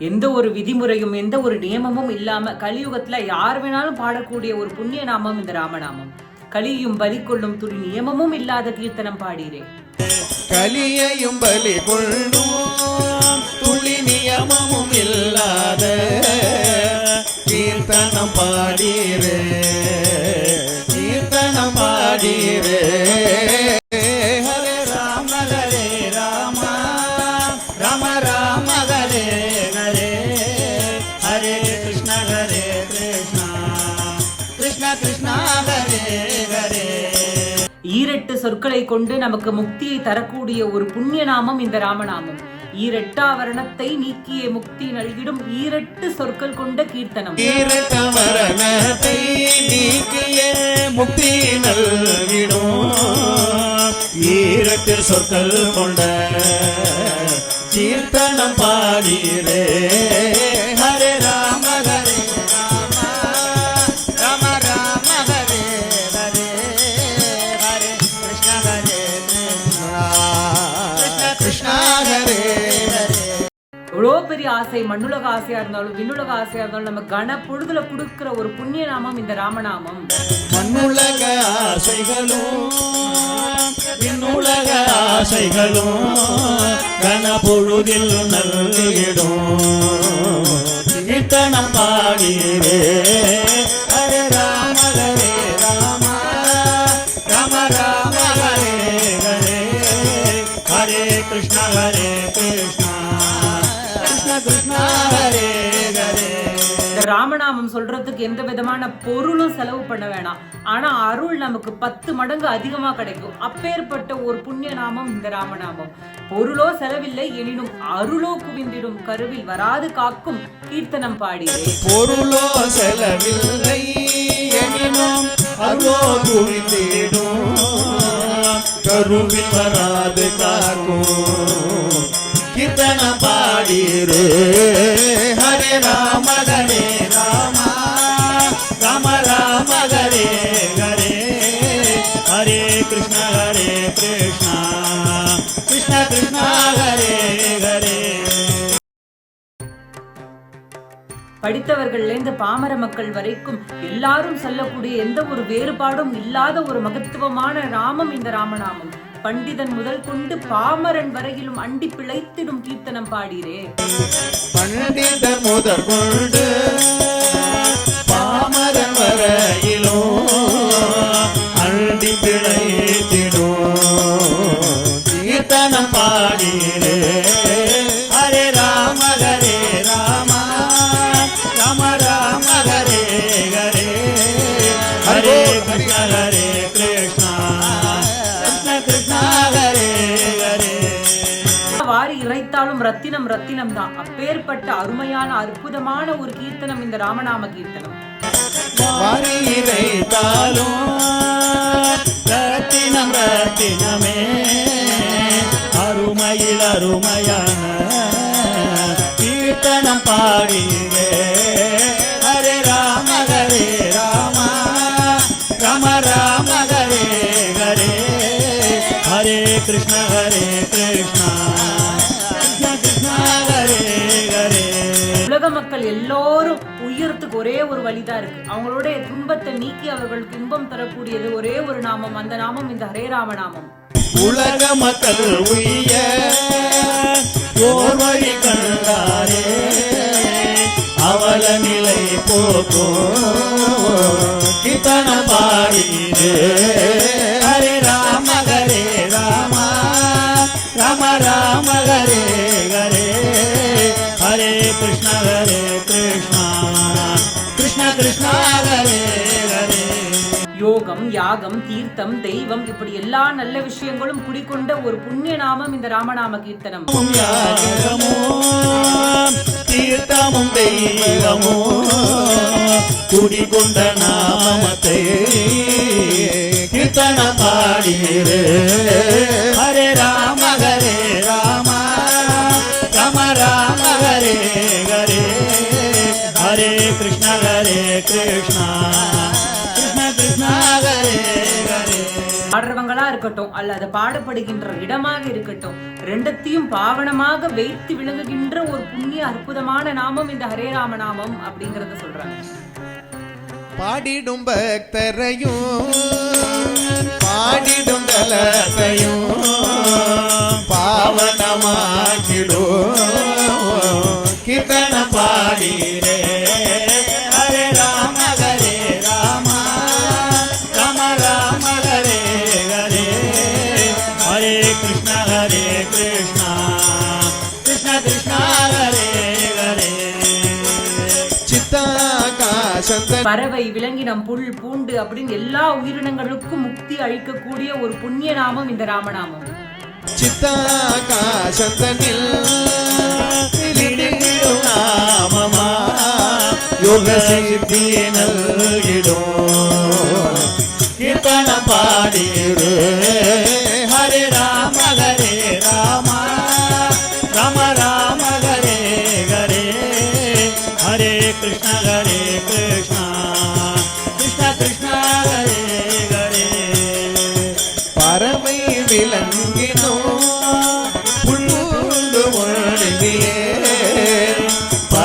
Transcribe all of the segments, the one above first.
எந்த ஒரு விதிமுறையும் எந்த ஒரு நியமமும் இல்லாம கலியுகத்துல யார் வேணாலும் பாடக்கூடிய ஒரு புண்ணிய நாமம் இந்த ராமநாமம். கலியும் பலி கொள்ளும் துணி நியமமும் இல்லாத கீர்த்தனம் பாடிறேன் கலியையும் பலி கொள்ளும் துளி நியமமும் இல்லாத கீர்த்தனம் பாடீரே சொற்களை கொண்டு நமக்கு முக்தியை தரக்கூடிய ஒரு புண்ணிய நாமம் இந்த ராமநாமம். ஈரட்டாவரணத்தை நீக்கிய முக்தி நல்கிடும் ஈரட்டு சொற்கள் கொண்ட கீர்த்தனம். ஈரட்டமரணத்தை நீக்கிய முக்தி நல்கிடும் ஈரட்டு சொற்கள் கொண்ட கீர்த்தனம் பாடீரே ஆசை மண்ணுலக ஆசையா இருந்தாலும் விண்ணுலக ஆசையா இருந்தாலும் நம்ம கன பொழுதுல கொடுக்கிற ஒரு புண்ணிய நாமம் இந்த ராமநாமம். மண்ணுலக ஆசைகளும் விண்ணுலக ஆசைகளும் கன பொழுதில் நல்கிடும். கீர்த்தனம் பாடியே ஹரே ராம ஹரே ராம ராம ராம ஹரே ஹரே. ஹரே கிருஷ்ண ஹரே ராமநாமம் சொல்றதுக்கு எந்த விதமான பொருளும் செலவு பண்ண வேணாம். ஆனா அருள் நமக்கு பத்து மடங்கு அதிகமா கிடைக்கும். அப்பேற்பட்ட ஒரு புண்ணிய நாமம் இந்த ராமநாமம். பொருளோ செலவில்லை எனினும் அருளோ குவிந்திடும் கருவில் வராது காக்கும் கீர்த்தனம் பாடியே பொருளோ செலவில்லை எனினும் அருளோ குவிந்திடும் கருவில் வராது காக்கும். கீர்த்தன பாடிரே ஹரே ராம படித்தவர்கள்ல பாமர மக்கள் வரைக்கும் எல்லாரும் சொல்லக்கூடிய எந்த ஒரு வேறுபாடும் இல்லாத ஒரு மகத்துவமான ராமம் இந்த ராமநாமம். பண்டிதன் முதல் கொண்டு பாமரன் வரையிலும் அண்டி பிழைத்திடும் கீர்த்தனம் பாடிரே. பண்டிதன் முதல் கொண்டு பாமரன் வரையிலும் ரத்தினம் ரத்தினம் ரத்தினம் தான். அப்பேற்பட்ட அருமையான அற்புதமான ஒரு கீர்த்தனம் இந்த ராமநாம கீர்த்தனம். ரத்தினம் ரத்தினமே. அருமையில் அருமையான கீர்த்தனம் பாடினே ஹரே ராம ஹரே ராம. ராம ராம ஹரே ஹரே. ஹரே கிருஷ்ண ஹரே கிருஷ்ணா. மக்கள் எல்லோரும் உயரத்துக்கு ஒரே ஒரு வழிதான் இருக்கு. அவங்களுடைய துன்பத்தை நீக்கி அவர்களுக்கு இன்பம் தரக்கூடியது ஒரே ஒரு நாமம். அந்த நாமம் இந்த ஹரே ராம நாமம். உலக மக்கள் உய்ய ஓர் வழி கண்டாரே அவல நிலை போக்கும். கீர்த்தன பாடினே யாகம் தீர்த்தம் தெய்வம் இப்படி எல்லா நல்ல விஷயங்களும் குடிக்கொண்ட ஒரு புண்ணிய நாமம் இந்த ராமநாம கீர்த்தனம். தீர்த்தமும் தெய்வமோ குடிகொண்ட நாமத்தை கீர்த்தன பாடியே இருக்கட்டும் அல்லது பாடப்படுகின்ற இடமாக இருக்கட்டும் ரெண்டத்தையும் பாவனமாக வைத்து விளங்குகின்ற ஒரு புண்ணிய அற்புதமான நாமம் இந்த ஹரேராம நாமம் அப்படிங்கறத சொல்றாங்க. பாடிடும் பக்தரையும் பாடிடும் தலத்தையும் பாவனமாகிடும் பறவை விலங்கினம் புல் பூண்டு அப்படின்னு எல்லா உயிரினங்களுக்கும் முக்தி அளிக்கக்கூடிய ஒரு புண்ணிய நாமம் இந்த ராமநாமம். சித்தாகாசந்தனில் யோக சித்தி நல்கிடும். கீர்த்தன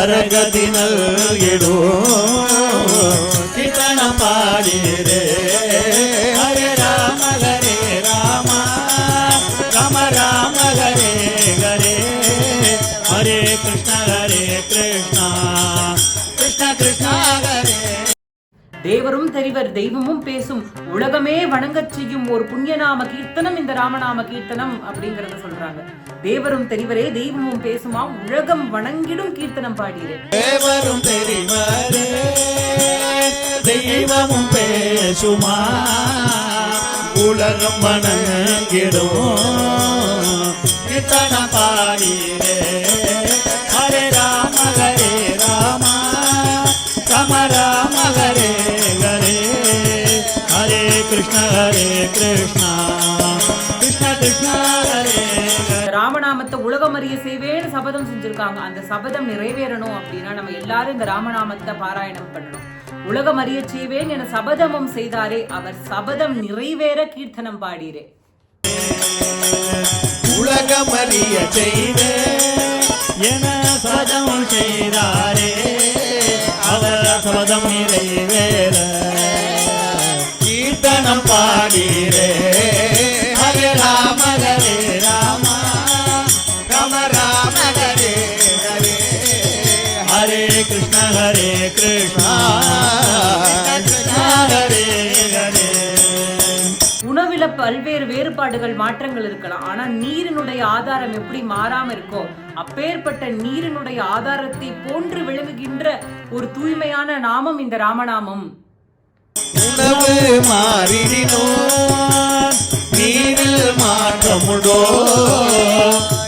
பரகதி நல்கிடும் கீர்த்தன தேவரும் தெரிவர் தெய்வமும் பேசும் உலகமே வணங்கச் செய்யும் ஒரு புண்ணியநாம கீர்த்தனம் இந்த ராமநாம கீர்த்தனம் அப்படிங்கறத சொல்றாங்க. தேவரும் தெரிவரே தெய்வமும் பேசுமா உலகம் வணங்கிடும் கீர்த்தனம் பாடியரே. தேவரும் தெரிவரே தெய்வமும் பேசுமா உலகம் வணங்கிடும் கீர்த்தன பாடி ஹரே ராம ஹரே ராமா ராம ஹரே கிருஷ்ண. கிருஷ்ண கிருஷ்ண ஹரே. ஹரே ராமநாமத்தை உலகம் அறிய செய்வேன்னு சபதம் செஞ்சிருக்காங்க. அந்த சபதம் நிறைவேறணும் அப்படின்னா நம்ம எல்லாரும் இந்த ராமநாமத்தை பாராயணம் பண்ணணும். உலகம் அறிய செய்வேன் என சபதமும் செய்தாரே அவர் சபதம் நிறைவேற கீர்த்தனம் பாடிரே. உலகமறிய செய்தே என சபதம் செய்தாரே அவர் சபதம் நிறைவேற கீர்த்தனம் பாடிரே. ஹரே ராம ஹரே ராம. ராம ராம ஹரே ஹரே. ஹரே கிருஷ்ண ஹரே கிருஷ்ண ஹரே ஹரே. உணவுல பல்வேறு வேறுபாடுகள் மாற்றங்கள் இருக்கலாம். ஆனா நீரினுடைய ஆதாரம் எப்படி மாறாம இருக்கோ அப்பேற்பட்ட நீரினுடைய ஆதாரத்தை போன்று விளங்குகின்ற ஒரு தூய்மையான நாமம் இந்த ராமநாமம். உணவு மாறினோ நீரில் மாற்றமுடோ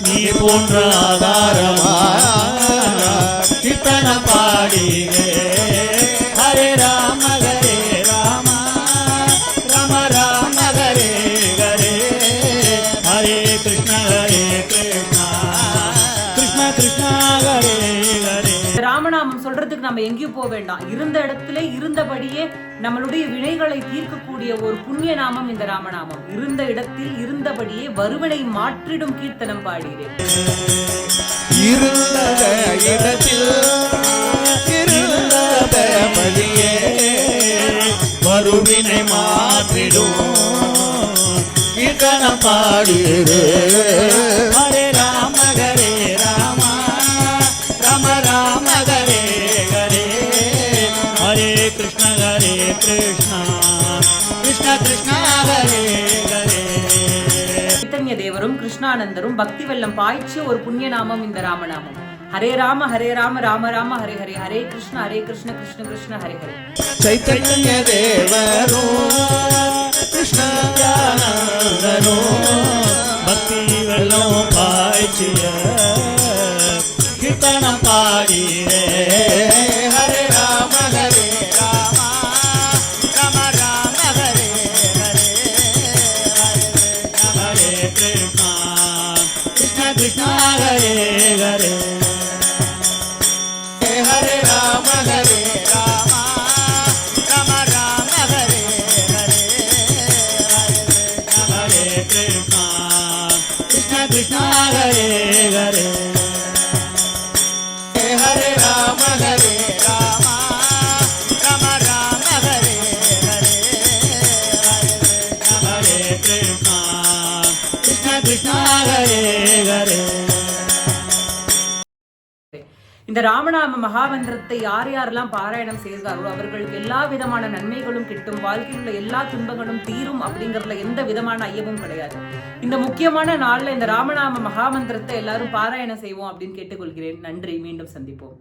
நீ போன்ற ஆதாரமா கீர்த்தன பாடினே எங்கேயும் போக வேண்டாம். இருந்த இடத்துல இருந்தபடியே நம்மளுடைய வினைகளை தீர்க்கக்கூடிய ஒரு புண்ணிய நாமம் இந்த ராமநாமம். இருந்த இடத்தில் இருந்தபடியே வருவனை மாற்றிடும் கீர்த்தனம் பாடுகிறேன் இருந்த இடத்தில் இருந்தபடியே மாற்றிடும். கீர்த்தனம் कृष्ण தேவரும் கிருஷ்ணானந்தரும் பக்தி வெள்ளம் பாய்ச்சி ஒரு புண்ணிய இந்த ராமநாமம். ஹரே ராம ஹரே ராம ராம ராம ஹரே ஹரே ஹரே கிருஷ்ண ஹரே கிருஷ்ண கிருஷ்ண கிருஷ்ண ஹரே ஹரே. சைத்தன்ய தேவரோ பக்தி வெள்ளம் பாய்ச்சிய கிருத்தனம் பாடியே. இந்த ராமநாம மகாமந்திரத்தை யார் யாரெல்லாம் பாராயணம் செய்கிறார்களோ அவர்களுக்கு எல்லா விதமான நன்மைகளும் கிட்டும் வாழ்க்கையில் உள்ள எல்லா துன்பங்களும் தீரும் அப்படிங்கறதுல எந்த விதமான ஐயமும் கிடையாது. இந்த முக்கியமான நாள்ல இந்த ராமநாம மகாமந்திரத்தை எல்லாரும் பாராயணம் செய்வோம் அப்படின்னு கேட்டுக்கொள்கிறேன். நன்றி. மீண்டும் சந்திப்போம்.